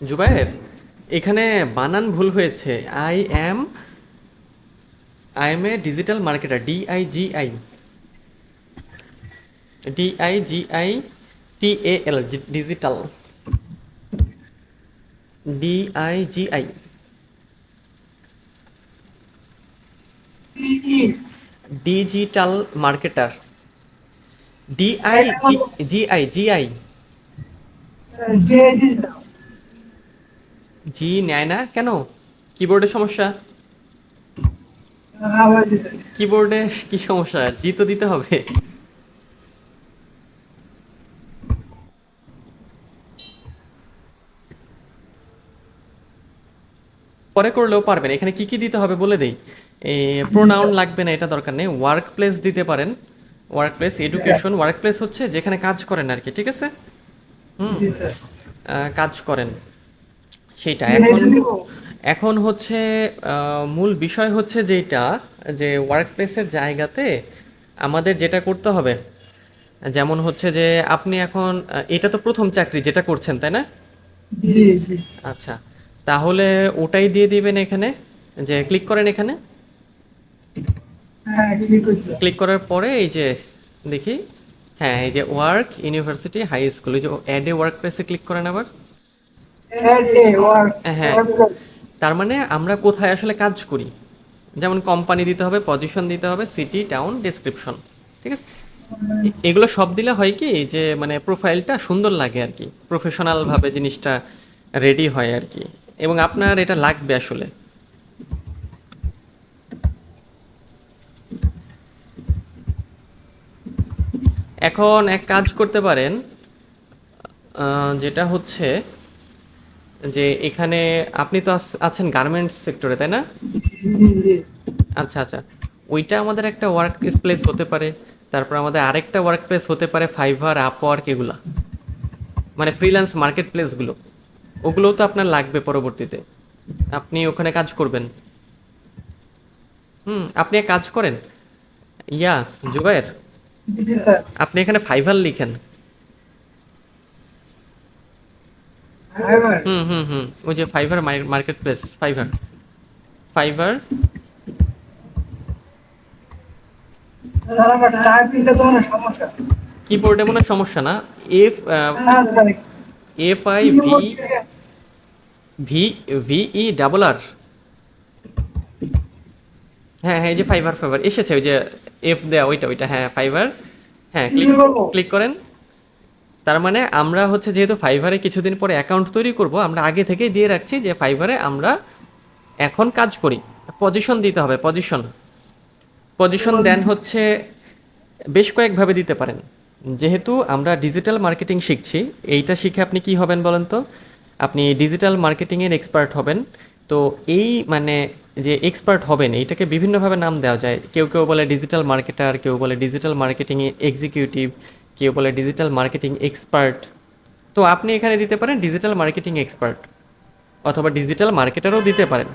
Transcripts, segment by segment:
জুবায়ের, এখানে বানান ভুল হয়েছে। I'm I'm a digital marketer D I G I D I G I T A L digital D I G I digital marketer D I G G I G I G I G? কেন? কিবোর্ডের সমস্যা? কিবোর্ডে কি সমস্যা? জি তো দিতে হবে। পরে করলেও পারবেন। এখানে কি কি দিতে হবে বলে দেই। প্রোনাউন লাগবে না এটা দরকার নেই। ওয়ার্ক প্লেস দিতে পারেন। Work place education work place হচ্ছে যেখানে কাজ করেন আর কি ঠিক আছে? হুম। কাজ করেন। সেটা এখন এখন হচ্ছে মূল বিষয় হচ্ছে যেটা যে ওয়ার্ক প্লেসের জায়গাতে আমাদের যেটা করতে হবে যেমন হচ্ছে যে আপনি এখন এটা তো প্রথম চাকরি যেটা করছেন তাই না? জি জি। আচ্ছা তাহলে ওটাই দিয়ে দিবেন এখানে যে ক্লিক করেন এখানে? হ্যাঁ ক্লিক করার পরে এই যে দেখি হ্যাঁ এই যে ওয়ার্ক ইউনিভার্সিটি হাই স্কুল এই যে অ্যাডে ওয়ার্ক প্লেসে ক্লিক করেন আবার। হ্যাঁ। তার মানে আমরা কোথায় আসলে কাজ করি? যেমন কোম্পানি দিতে হবে পজিশন দিতে হবে সিটি টাউন ডেসক্রিপশন ঠিক আছে? এগুলো সব দিলে হয় কি? যে মানে প্রোফাইলটা সুন্দর লাগে আর কি প্রফেশনাল ভাবে জিনিসটা রেডি হয় আর কি এবং আপনার এটা লাগবে আসলে। এখন এক কাজ করতে পারেন যেটা হচ্ছে যে এখানে আপনি তো আছেন গার্মেন্টস সেক্টরে তাই না? আচ্ছা আচ্ছা। ওইটা আমাদের একটা ওয়ার্ক প্লেস হতে পারে তারপর আমাদের আরেকটা ওয়ার্ক প্লেস হতে পারে ফাইভার আপওয়ার্ক এগুলা। মানে ফ্রিল্যান্স মার্কেট প্লেসগুলো ওগুলোও তো আপনার লাগবে পরবর্তীতে। আপনি ওখানে কাজ করবেন। হুম আপনি এক কাজ করেন। ইয়া জুবায়ের। আপনি এখানে ফাইভার লিখেন এবার হুম হুম হুম। ওই যে মার্কেট প্লেস কিবোর্ডে মনে সমস্যা না। F F I V V V E double R হ্যাঁ হ্যাঁ এই যে ফাইবার ফাইবার এসেছে ওই যে এফ দেয়া ওইটা ওইটা। হ্যাঁ ফাইবার হ্যাঁ ক্লিক ক্লিক করেন। তার মানে আমরা হচ্ছে যেহেতু ফাইবারে কিছুদিন পরে অ্যাকাউন্ট তৈরি করব, আমরা আগে থেকেই দিয়ে রাখছি যে ফাইবারে আমরা এখন কাজ করি। পজিশন দিতে হবে পজিশন পজিশন দেন হচ্ছে বেশ কয়েকভাবে দিতে পারেন। যেহেতু আমরা ডিজিটাল মার্কেটিং শিখছি, এইটা শিখে আপনি কি হবেন বলেন তো? আপনি ডিজিটাল মার্কেটিংয়ের এক্সপার্ট হবেন। তো এই মানে যে এক্সপার্ট হবেন, এইটাকে বিভিন্নভাবে নাম দেওয়া যায়। কেউ কেউ বলে ডিজিটাল মার্কেটার কেউ বলে ডিজিটাল মার্কেটিং এক্সিকিউটিভ কেউ বলে ডিজিটাল মার্কেটিং এক্সপার্ট তো আপনি এখানে দিতে পারেন ডিজিটাল মার্কেটিং এক্সপার্ট অথবা ডিজিটাল মার্কেটারও দিতে পারেন।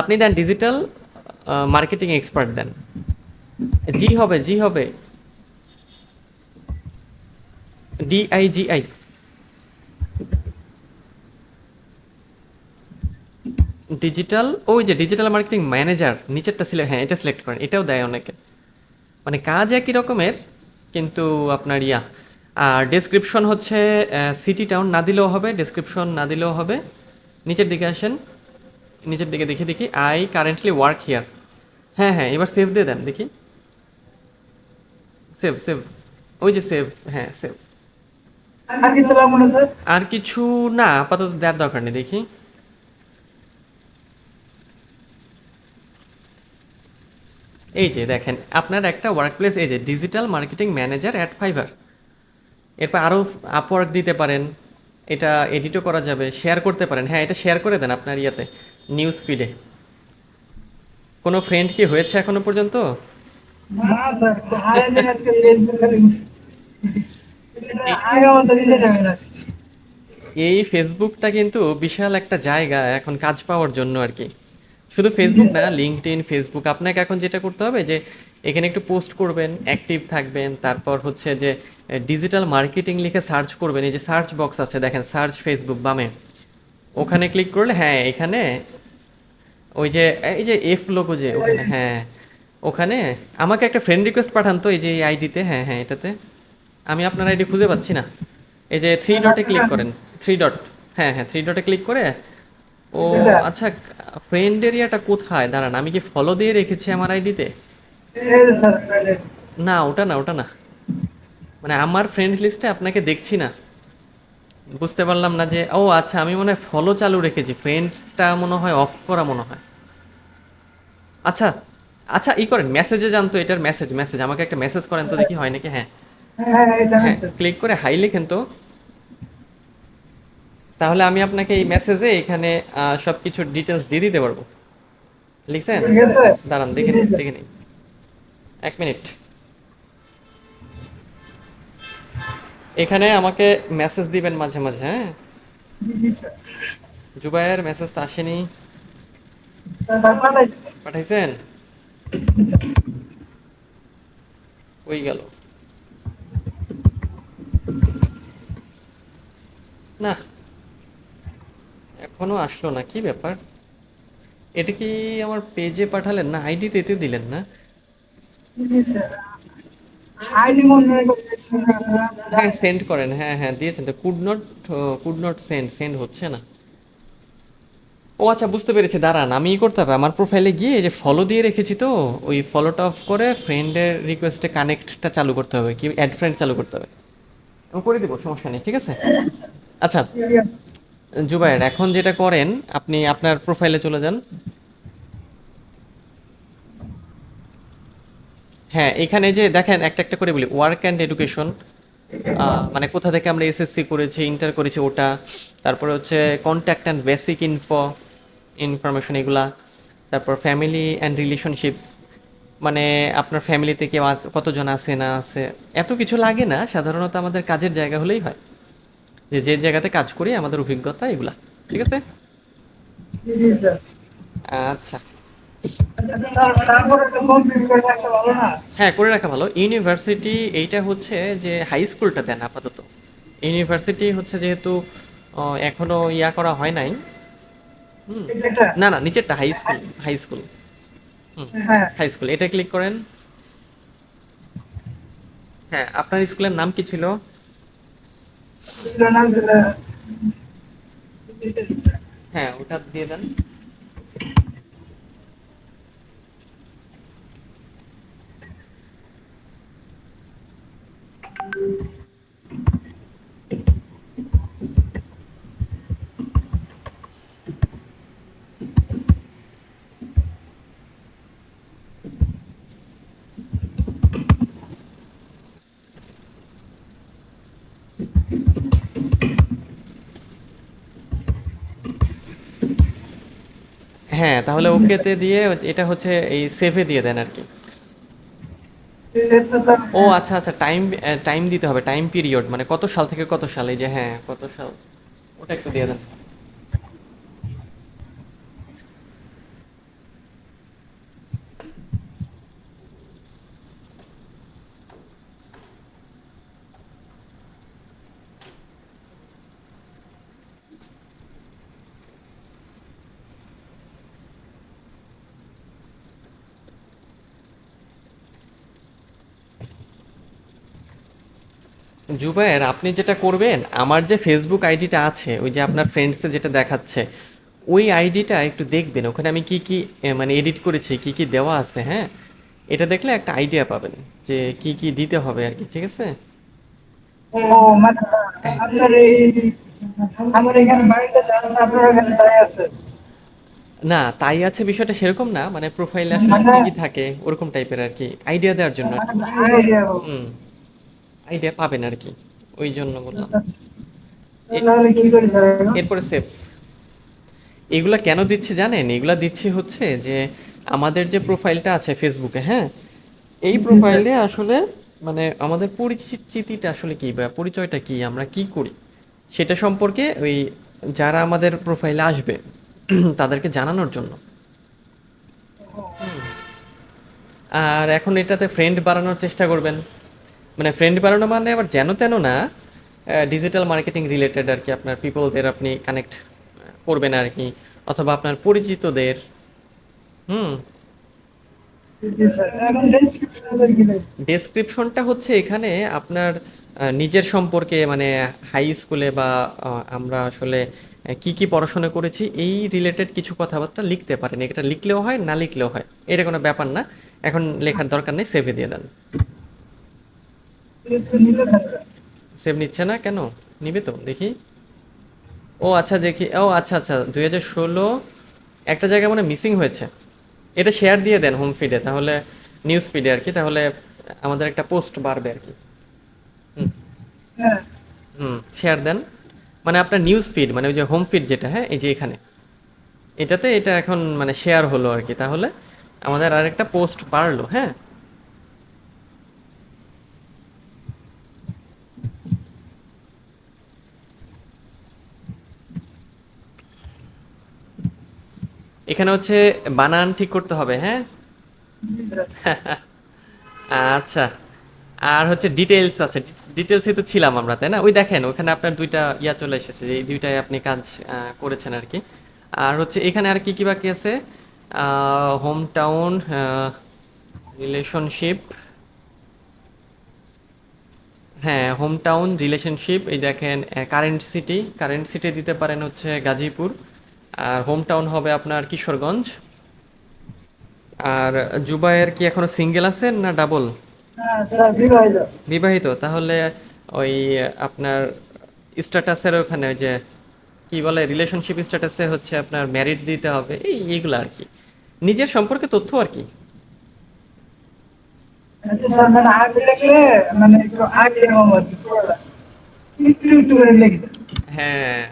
আপনি দেন ডিজিটাল মার্কেটিং এক্সপার্ট দেন। জি হবে জি হবে। D I G I digital ওই যে ডিজিটাল মার্কেটিং ম্যানেজার নিচেরটা সিলেক্ট হ্যাঁ এটা সিলেক্ট করেন, এটাও দেয় অনেকে। মানে কাজ একই রকমের কিন্তু আপনার ইয়া। আর ডেসক্রিপশন হচ্ছে সিটি টাউন না দিলেও হবে ডেসক্রিপশন না দিলেও হবে। নিচের দিকে আসেন। নিচের দিকে দেখি দেখি। আই কারেন্টলি ওয়ার্ক হিয়ার হ্যাঁ হ্যাঁ এবার সেভ দিয়ে দেন দেখি। সেভ সেভ ওই যে সেভ হ্যাঁ সেভ আর কিছু না আপাতত দেওয়ার দরকার নেই দেখি। এই যে দেখেন আপনার একটা ওয়ার্ক প্লেস এই যে digital marketing manager at Fiverr এরপর আরও আপওয়ার্ক দিতে পারেন এটা এডিটও করা যাবে শেয়ার করতে পারেন। হ্যাঁ এটা শেয়ার করে দেন আপনার ইয়াতে নিউজ ফিডে কোনো ফ্রেন্ড কি হয়েছে এখনও পর্যন্ত? এই ফেসবুকটা কিন্তু বিশাল একটা জায়গা এখন কাজ পাওয়ার জন্য আর কি। শুধু ফেসবুক না লিঙ্কডইন ফেসবুক আপনাকে এখন যেটা করতে হবে যে এখানে একটু পোস্ট করবেন অ্যাক্টিভ থাকবেন তারপর হচ্ছে যে ডিজিটাল মার্কেটিং লিখে সার্চ করবেন এই যে সার্চ বক্স আছে দেখেন সার্চ ফেসবুক বামে। ওখানে ক্লিক করলে হ্যাঁ এখানে ওই যে এই যে এফ লোগো যে ওখানে হ্যাঁ ওখানে আমাকে একটা ফ্রেন্ড রিকোয়েস্ট পাঠান তো এই যে এই আইডিতে হ্যাঁ হ্যাঁ এটাতে। আমি আপনার আইডি খুঁজে পাচ্ছি না। এই যে থ্রি ডটে ক্লিক করেন থ্রি ডট হ্যাঁ হ্যাঁ থ্রি ডটে ক্লিক করে ও আচ্ছা ফ্রেন্ড এরিয়াটা কোথায়? দাঁড়ান আমি কি ফলো দিয়ে রেখেছি আমার আইডিতে না ওটা না ওটা না। মানে আমার ফ্রেন্ড লিস্টে আপনাকে দেখছি না। বুঝতে পারলাম না যে ও আচ্ছা আমি মনে হয় ফলো চালু রেখেছি। ফ্রেন্ডটা মনে হয় অফ করা মনে হয়। আচ্ছা আচ্ছা ই করেন মেসেজে জানতো এটার মেসেজ মেসেজ আমাকে একটা মেসেজ করেন তো দেখি হয় নাকি? হ্যাঁ। হ্যাঁ এটা হ্যাঁ ক্লিক করে হাই লিখেন তো। তাহলে আমি আপনাকে এই মেসেজে এখানে সব কিছু ডিটেলস দিয়ে দিতে পারব। লিখছেন? দাঁড়ান দেখে নিন দেখে নিন। এক মিনিট এখানে আমাকে মেসেজ দিবেন মাঝে মাঝে হ্যাঁ? জুবাইয়ের মেসেজটা আসেনি। পাঠাইছেন? ওই গেল। না এখনও আসলো না কি ব্যাপার? এটা কি আমার পেজে পাঠালেন না? আইডিতে এতে দিলেন না। হ্যাঁ সেন্ড করেন হ্যাঁ হ্যাঁ দিয়েছেন তো। Could not could not send send হচ্ছে না। ও আচ্ছা বুঝতে পেরেছি দাঁড়ান আমি ই করতে হবে। আমার প্রোফাইলে গিয়ে যে ফলো দিয়ে রেখেছি তো ওই ফলোটা অফ করে ফ্রেন্ডের রিকোয়েস্টে কানেক্টটা চালু করতে হবে কি অ্যাড ফ্রেন্ড চালু করতে হবে। আমি করে দেবো সমস্যা নেই ঠিক আছে? আচ্ছা জুবাইর এখন যেটা করেন, আপনি আপনার প্রোফাইলে চলে যান। হ্যাঁ এখানে যে দেখেন, একটা একটা করে বলি ওয়ার্ক অ্যান্ড এডুকেশন মানে কোথা থেকে আমরা এসএসসি করেছি ইন্টার করেছি ওটা, তারপরে হচ্ছে contact and basic info information এগুলা, তারপর ফ্যামিলি অ্যান্ড রিলেশনশিপস মানে আপনার ফ্যামিলিতে কেউ কতজন আছে, না আছে, এত কিছু লাগে না, সাধারণত আমাদের কাজের জায়গা হলেই হয়। যে যে জায়গাতে কাজ করি, আমাদের অভিজ্ঞতা এগুলা। ঠিক আছে? আচ্ছা। হ্যাঁ করে রাখা ভালো। ইউনিভার্সিটি এইটা হচ্ছে যে হাই স্কুলটা দেন আপাতত। ইউনিভার্সিটি হচ্ছে যেহেতু এখনও ইয়া করা হয় নাই। না না, নিচেরটা high school high school high school এটা ক্লিক করেন। হ্যাঁ আপনার স্কুলের নাম কি ছিল? হ্যাঁ ওটা দিয়ে দেন হ্যাঁ তাহলে ওকেতে দিয়ে এটা হচ্ছে এই সেভে দিয়ে দেন আর কি। ও আচ্ছা আচ্ছা টাইম টাইম দিতে হবে টাইম পিরিয়ড মানে কত সাল থেকে কত সাল? এই যে হ্যাঁ কত সাল? ওটা একটু দিয়ে দেন। জুবায়ের আপনি যেটা করবেন আমার যে ফেসবুক আইডিটা আছে ওই যে আপনার ফ্রেন্ডসে যেটা দেখাচ্ছে ওই আইডিটা একটু দেখবেন। ওখানে আমি কি কি মানে এডিট করেছি কি কি দেওয়া আছে হ্যাঁ? এটা দেখলে একটা আইডিয়া পাবেন যে কি কি দিতে হবে আর কি ঠিক আছে? ও মানে আপনার এই আমার এখানে বাড়িতে যা আছে আপনার এখানে তাই আছে? না তাই আছে বিষয়টা সেরকম না মানে প্রোফাইলে আসলে কি কি থাকে ওরকম টাইপের আর কি আইডিয়া দেওয়ার জন্য আইডিয়া হুম। আইডিয়া পাবেন আর কি ওই জন্য বললাম? এরপরে সেভ এগুলা কেন দিচ্ছি জানেন? এগুলা দিচ্ছি হচ্ছে যে আমাদের যে প্রোফাইলটা আছে ফেসবুকে হ্যাঁ? এই প্রোফাইলে আসলে মানে আমাদের পরিচিতিটা আসলে কি বা পরিচয়টা কি আমরা কি করি? সেটা সম্পর্কে ওই যারা আমাদের প্রোফাইলে আসবে তাদেরকে জানানোর জন্য। আর এখন এটাতে ফ্রেন্ড বাড়ানোর চেষ্টা করবেন। মানে ফ্রেন্ড বাড়ানো মানে আবার যেন তেন না ডিজিটাল মার্কেটিং রিলেটেড আর কি আপনার পিপলদের আপনি কানেক্ট করবেন আর কি অথবা আপনার পরিচিতদের হুম। ডেসক্রিপশনটা হচ্ছে এখানে আপনার নিজের সম্পর্কে মানে হাই স্কুলে বা আমরা আসলে কি কি পড়াশোনা করেছি এই রিলেটেড কিছু কথাবার্তা লিখতে পারেন। এটা লিখলেও হয় না লিখলেও হয় এটা কোনো ব্যাপার না। এখন লেখার দরকার নেই সেভে দিয়ে দেন। সেভ নিচ্ছে না কেন? নিবে তো দেখি। ও আচ্ছা দেখি। ও আচ্ছা আচ্ছা দুই হাজার ষোলো একটা জায়গায় মানে মিসিং হয়েছে। এটা শেয়ার দিয়ে দেন হোম ফিডে তাহলে নিউজ ফিডে আর কি তাহলে আমাদের একটা পোস্ট বাড়বে আর কি। হুম। হ্যাঁ। হুম শেয়ার দেন। মানে আপনার নিউজ ফিড মানে ওই যে হোম ফিড যেটা হ্যাঁ এই যে এখানে। এটাতে এটা এখন মানে শেয়ার হলো আর কি তাহলে আমাদের আরেকটা পোস্ট বাড়লো হ্যাঁ। এখানে হচ্ছে বানান ঠিক করতে হবে হ্যাঁ? আচ্ছা আর হচ্ছে ডিটেলস আছে ডিটেলসে তো ছিলাম আমরা, তাই না? ওই দেখেন, ওখানে আপনার দুইটা ইয়া চলে এসেছে এই দুইটাই আপনি কাজ করেছেন আর কি। আর হচ্ছে এখানে আর কি কি বাকি আছে? হোম টাউন রিলেশনশিপ হ্যাঁ হোম টাউন রিলেশনশিপ এই দেখেন কারেন্ট সিটি কারেন্ট সিটি দিতে পারেন হচ্ছে গাজীপুর। আর হোম টাউন হবে আপনার কিশোরগঞ্জ। আর জুবাইয়ের কি এখনও সিঙ্গেল আছেন না ডাবল হ্যাঁ বিবাহিত। তাহলে ওই আপনার স্ট্যাটাসের ওখানে যে কি বলে রিলেশনশিপ স্ট্যাটাসে হচ্ছে আপনার ম্যারিড দিতে হবে এই এইগুলো আর কি। নিজের সম্পর্কে তথ্য আর কি। আচ্ছা মানে মানে হ্যাঁ।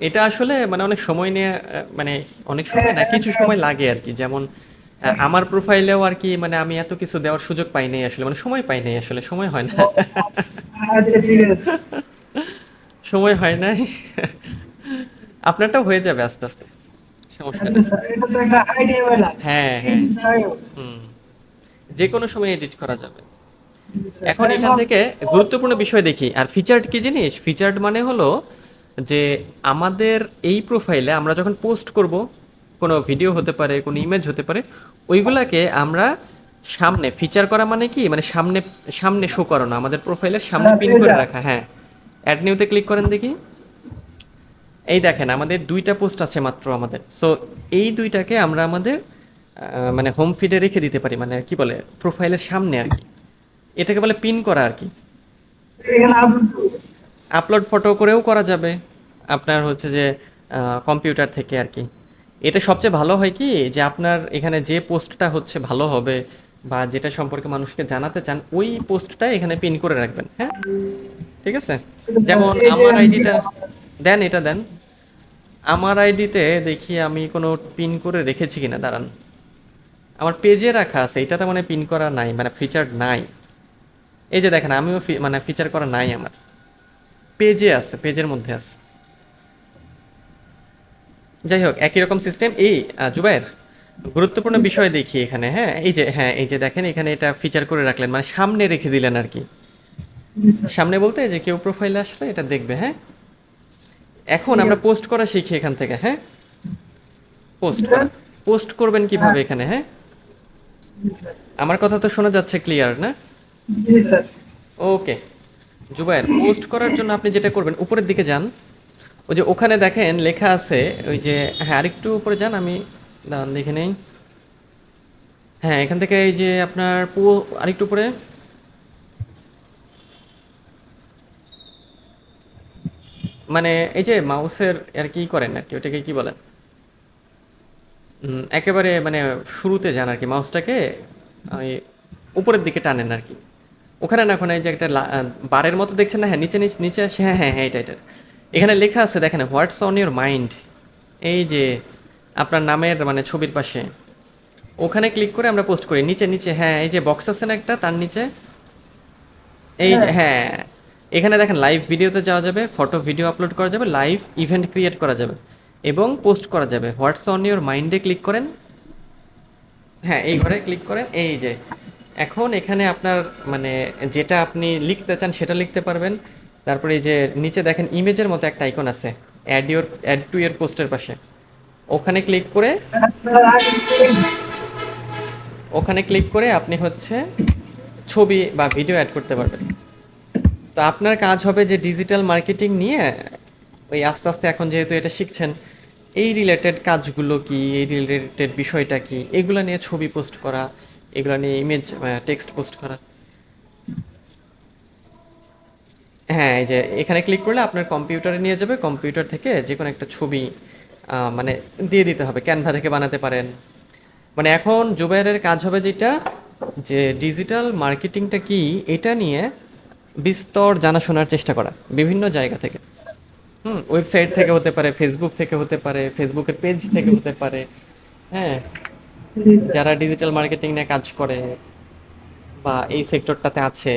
এটা আসলে মানে অনেক সময় নিয়ে মানে অনেক সময় না কিছু সময় লাগে আর কি। যেমন আমার প্রোফাইলেও আর কি মানে আমি এত কিছু দেওয়ার সুযোগ পাই নাই আসলে মানে সময় পাই নাই আসলে সময় হয় না। আচ্ছা সময় হয় নাই। আপনারটাও হয়ে যাবে আস্তে আস্তে সমস্যা আচ্ছা নেই। স্যার এটা তো একটা আইডিয়া হলো হ্যাঁ হ্যাঁ। হুম যে কোনো সময় এডিট করা যাবে। এখন এখান থেকে গুরুত্বপূর্ণ বিষয় দেখি আর ফিচার্ড কি জিনিস? ফিচার্ড মানে হলো যে আমাদের এই প্রোফাইলে আমরা যখন পোস্ট করব কোনো ভিডিও হতে পারে কোনো ইমেজ হতে পারে ওইগুলাকে আমরা সামনে ফিচার করা মানে কি? মানে সামনে সামনে শো করানো আমাদের প্রোফাইলের সামনে হ্যাঁ, পিন করে রাখা হ্যাঁ। অ্যাড নিউতে ক্লিক করেন দেখি। এই দেখেন আমাদের দুইটা পোস্ট আছে মাত্র আমাদের। সো এই দুইটাকে আমরা আমাদের মানে হোম ফিডে রেখে দিতে পারি মানে কি বলে? প্রোফাইলের সামনে আর কি। এটাকে বলে পিন করা আর কি। আপলোড ফটো করেও করা যাবে আপনার হচ্ছে যে কম্পিউটার থেকে আর কি। এটা সবচেয়ে ভালো হয় কি যে আপনার এখানে যে পোস্টটা হচ্ছে ভালো হবে বা যেটা সম্পর্কে মানুষকে জানাতে চান ওই পোস্টটা এখানে পিন করে রাখবেন হ্যাঁ? ঠিক আছে? যেমন আমার আইডিটা দেন এটা দেন। আমার আইডিতে দেখি আমি কোনো পিন করে রেখেছি কিনা দাঁড়ান। আমার পেজে রাখা আছে এটাতে মানে পিন করা নাই মানে ফিচার নাই। এই যে দেখেন আমিও মানে ফিচার করা নাই আমার। পেজে আছে পেজের মধ্যে আছে। যাই হোক একই রকম সিস্টেম এই আহ, জুবায়ের গুরুত্বপূর্ণ বিষয় দেখি এখানে হ্যাঁ? এই যে হ্যাঁ এই যে দেখেন এখানে এটা ফিচার করে রাখলেন মানে সামনে রেখে দিলেন আর কি। সামনে বলতে যে কেউ প্রোফাইলে আসলে এটা দেখবে হ্যাঁ? এখন আমরা পোস্ট করা শিখি এখান থেকে হ্যাঁ? পোস্ট করা। পোস্ট করবেন কীভাবে এখানে হ্যাঁ? আমার কথা তো শোনা যাচ্ছে ক্লিয়ার না? জি স্যার। ওকে জুবায়ের পোস্ট করার জন্য আপনি যেটা করবেন, উপরের দিকে যান। ওই যে ওখানে দেখেন, লেখা আছে, ওই যে হ্যাঁ আরেকটু উপরে যান, আমি দাঁড়ান, দেখে নেই। হ্যাঁ এখান থেকে এই যে আপনার পো, আরেকটু উপরে। মানে এই যে মাউসের আর কি করেন আর কি, ওটাকে কি বলেন? একেবারে মানে শুরুতে যান আর কি, মাউসটাকে, ওই উপরের দিকে টানেন আর কি। ওখানে না ওখানে এই যে একটা বারের মতো দেখছেন না? হ্যাঁ নিচে নিচে নিচে আসে হ্যাঁ হ্যাঁ হ্যাঁ এটা এটা। এখানে লেখা আছে দেখেন হোয়াটস অন ইউর মাইন্ড। এই যে আপনার নামের মানে ছবির পাশে। ওখানে ক্লিক করে আমরা পোস্ট করি। নিচে নিচে হ্যাঁ এই যে বক্স আছে না একটা তার নিচে। এই যে হ্যাঁ। এখানে দেখেন লাইভ ভিডিওতে যাওয়া যাবে ফটো ভিডিও আপলোড করা যাবে লাইভ ইভেন্ট ক্রিয়েট করা যাবে এবং পোস্ট করা যাবে। হোয়াটস অন ইউর মাইন্ডে ক্লিক করেন। হ্যাঁ এই ঘরে ক্লিক করেন। এই যে এখন এখানে আপনার মানে যেটা আপনি লিখতে চান সেটা লিখতে পারবেন। তারপরে এই যে নিচে দেখেন ইমেজের মতো একটা আইকন আছে। Add your add to your পোস্টের পাশে। ওখানে ক্লিক করে ওখানে ক্লিক করে আপনি হচ্ছে ছবি বা ভিডিও অ্যাড করতে পারবেন। তো আপনার কাজ হবে যে ডিজিটাল মার্কেটিং নিয়ে ওই আস্তে আস্তে এখন যেহেতু এটা শিখছেন, এই রিলেটেড কাজগুলো কি, এই রিলেটেড বিষয়টা কি, এগুলো নিয়ে ছবি পোস্ট করা এগুলো নিয়ে ইমেজ টেক্সট পোস্ট করা। হ্যাঁ এই যে এখানে ক্লিক করলে আপনার কম্পিউটারে নিয়ে যাবে। কম্পিউটার থেকে যে কোনো একটা ছবি মানে দিয়ে দিতে হবে ক্যানভা থেকে বানাতে পারেন। মানে এখন জুবাইরের কাজ হবে যেটা, যে ডিজিটাল মার্কেটিংটা কি, এটা নিয়ে বিস্তর জানাশোনার চেষ্টা করা, বিভিন্ন জায়গা থেকে। হুম ওয়েবসাইট থেকে হতে পারে ফেসবুক থেকে হতে পারে ফেসবুকের পেজ থেকে হতে পারে হ্যাঁ। যারা ডিজিটাল মার্কেটিং নিয়ে কাজ করে বা এই সেক্টরটাতে আছে